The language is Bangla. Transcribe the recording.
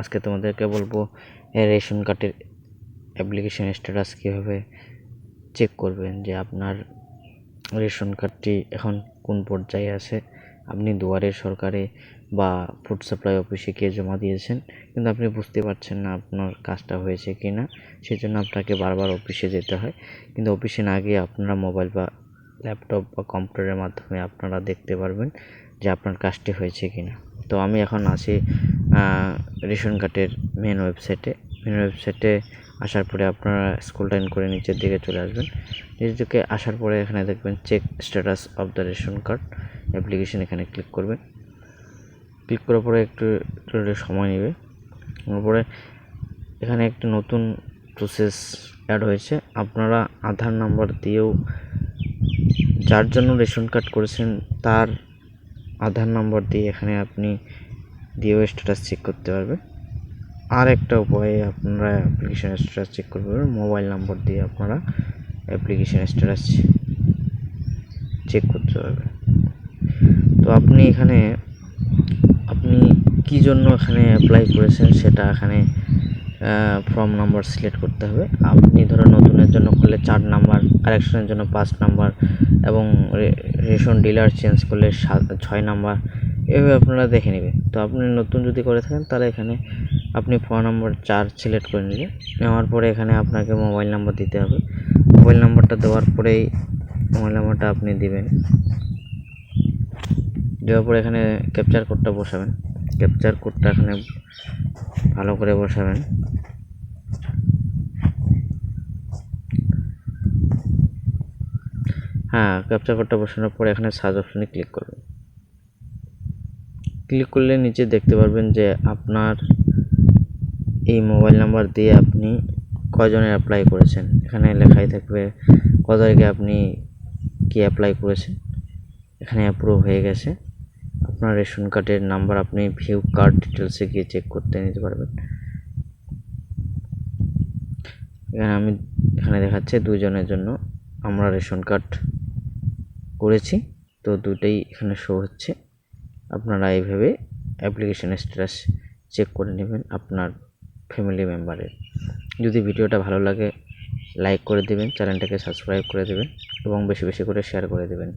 আজকে তোমাদেরকে বলব রেশন কার্ডের অ্যাপ্লিকেশন স্ট্যাটাস কীভাবে চেক করবেন যে আপনার রেশন কার্ডটি এখন কোন পর্যায়ে আছে। আপনি দুয়ারে, সরকারে বা ফুড সাপ্লাই অফিসে গিয়ে জমা দিয়েছেন, কিন্তু আপনি বুঝতে পারছেন না আপনার কাজটা হয়েছে কি না সেই জন্য আপনাকে বারবার অফিসে যেতে হয়। কিন্তু অফিসে না গিয়ে আপনারা মোবাইল বা ল্যাপটপ বা কম্পিউটারের মাধ্যমে আপনারা দেখতে পারবেন যে আপনার কাজটি হয়েছে কি না তো আমি এখন আছি রেশন কার্ডের মেন ওয়েবসাইটে মেন ওয়েবসাইটে আসার পরে আপনারা স্কুল টাইন করে নিচের দিকে চলে আসবেন। নিচের দিকে আসার পরে এখানে দেখবেন check status of the ration card application এখানে ক্লিক করবেন। ক্লিক করার পরে একটু একটু সময় নেবে। তারপরে এখানে একটি নতুন প্রসেস অ্যাড হয়েছে। আপনারা আধার নাম্বার দিয়েও যার জন্য রেশন কার্ড করেছেন, তার আধার নাম্বার দিয়ে এখানে আপনি দিয়েও স্ট্যাটাস চেক করতে পারবে। আর একটা উপায়ে আপনারা অ্যাপ্লিকেশন স্ট্যাটাস চেক করতে পারবেন। মোবাইল নম্বর দিয়ে আপনারা অ্যাপ্লিকেশন স্ট্যাটাস চেক করতে পারবেন। তো আপনি এখানে, আপনি কি জন্য এখানে অ্যাপ্লাই করেছেন সেটা এখানে ফর্ম নাম্বার সিলেক্ট করতে হবে। আপনি ধরো নতুনের জন্য করলে চার নাম্বার কারেকশনের জন্য পাঁচ নাম্বার এবং রেশন ডিলার চেঞ্জ করলে সাত, ছয় নাম্বার এভাবে আপনারা দেখে নেবেন তো আপনি নতুন যদি করে থাকেন, তাহলে এখানে আপনি ফোন নাম্বার চার সিলেক্ট করে নেবেন। নেওয়ার পরে এখানে আপনাকে মোবাইল নাম্বার দিতে হবে। মোবাইল নাম্বারটা দেওয়ার পরেই মোবাইল নাম্বারটা আপনি দিবেন। দেওয়ার পরে এখানে ক্যাপচার কোডটা বসাবেন। ক্যাপচার কোডটা এখানে ভালো করে বসাবেন। হ্যাঁ ক্যাপচার কোডটা বসানোর পরে এখানে সার্চ অপশানে ক্লিক করবেন। ক্লিক করলে নিচে দেখতে পারবেন যে আপনার এই মোবাইল নাম্বার দিয়ে আপনি কয়জনের অ্যাপ্লাই করেছেন। এখানে লেখাই থাকবে কত তারিখে আপনি কি অ্যাপ্লাই করেছেন। এখানে অ্যাপ্রুভ হয়ে গেছে। আপনার রেশন কার্ডের নাম্বার আপনি ভিউ কার্ড ডিটেলসে গিয়ে চেক করতে নিতে পারবেন। এখানে আমি, এখানে দেখাচ্ছে দুজনের জন্য আমরা রেশন কার্ড করেছি। তো দুটোই এখানে শো হচ্ছে। আপনারা এইভাবে অ্যাপ্লিকেশান স্ট্যাটাস চেক করে নেবেন আপনার ফ্যামিলি মেম্বারের যদি ভিডিওটা ভালো লাগে লাইক করে দেবেন চ্যানেলটাকে সাবস্ক্রাইব করে দেবেন এবং বেশি বেশি করে শেয়ার করে দেবেন।